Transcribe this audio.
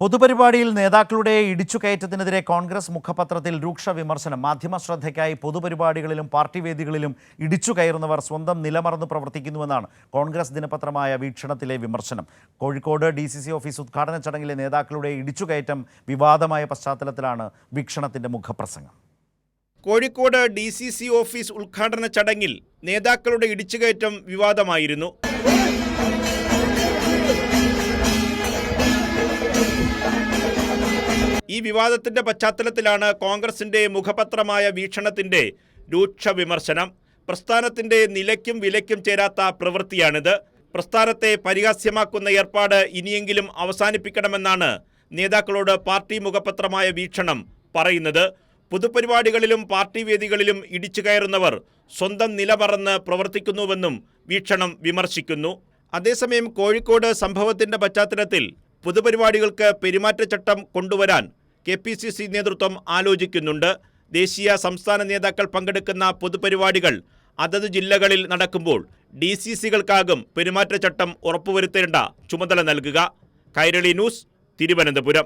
പൊതുപരിപാടിയിൽ നേതാക്കളുടെ ഇടിച്ചുകയറ്റത്തിനെതിരെ കോൺഗ്രസ് മുഖപത്രത്തിൽ രൂക്ഷ വിമർശനം. മാധ്യമ ശ്രദ്ധയ്ക്കായി പൊതുപരിപാടികളിലും പാർട്ടി വേദികളിലും ഇടിച്ചുകയറുന്നവർ സ്വന്തം നിലമറന്ന് പ്രവർത്തിക്കുന്നുവെന്നാണ് കോൺഗ്രസ് ദിനപത്രമായ വീക്ഷണത്തിലെ വിമർശനം. കോഴിക്കോട് ഡി ഓഫീസ് ഉദ്ഘാടന ചടങ്ങിലെ നേതാക്കളുടെ ഇടിച്ചുകയറ്റം വിവാദമായ പശ്ചാത്തലത്തിലാണ് വീക്ഷണത്തിന്റെ മുഖപ്രസംഗം. കോഴിക്കോട് ഡി ഓഫീസ് ഉദ്ഘാടന ചടങ്ങിൽ നേതാക്കളുടെ ഇടിച്ചുകയറ്റം വിവാദമായിരുന്നു. ഈ വിവാദത്തിന്റെ പശ്ചാത്തലത്തിലാണ് കോൺഗ്രസിന്റെ മുഖപത്രമായ വീക്ഷണത്തിന്റെ രൂക്ഷ വിമർശനം. പ്രസ്ഥാനത്തിന്റെ നിലയ്ക്കും വിലയ്ക്കും ചേരാത്ത പ്രവൃത്തിയാണിത്. പ്രസ്ഥാനത്തെ പരിഹാസ്യമാക്കുന്ന ഏർപ്പാട് ഇനിയെങ്കിലും അവസാനിപ്പിക്കണമെന്നാണ് നേതാക്കളോട് പാർട്ടി മുഖപത്രമായ വീക്ഷണം പറയുന്നത്. പൊതുപരിപാടികളിലും പാർട്ടി വേദികളിലും ഇടിച്ചു കയറുന്നവർ സ്വന്തം നിലമറന്ന് പ്രവർത്തിക്കുന്നുവെന്നും വീക്ഷണം വിമർശിക്കുന്നു. അതേസമയം കോഴിക്കോട് സംഭവത്തിന്റെ പശ്ചാത്തലത്തിൽ പൊതുപരിപാടികൾക്ക് പെരുമാറ്റച്ചട്ടം കൊണ്ടുവരാൻ കെ പി സി സി നേതൃത്വം ആലോചിക്കുന്നുണ്ട്. ദേശീയ സംസ്ഥാന നേതാക്കൾ പങ്കെടുക്കുന്ന പൊതുപരിപാടികൾ അതത് ജില്ലകളിൽ നടക്കുമ്പോൾ ഡി സി സികൾക്കാകും പെരുമാറ്റച്ചട്ടം ഉറപ്പുവരുത്തേണ്ട ചുമതല നൽകുക. കൈരളി ന്യൂസ് തിരുവനന്തപുരം.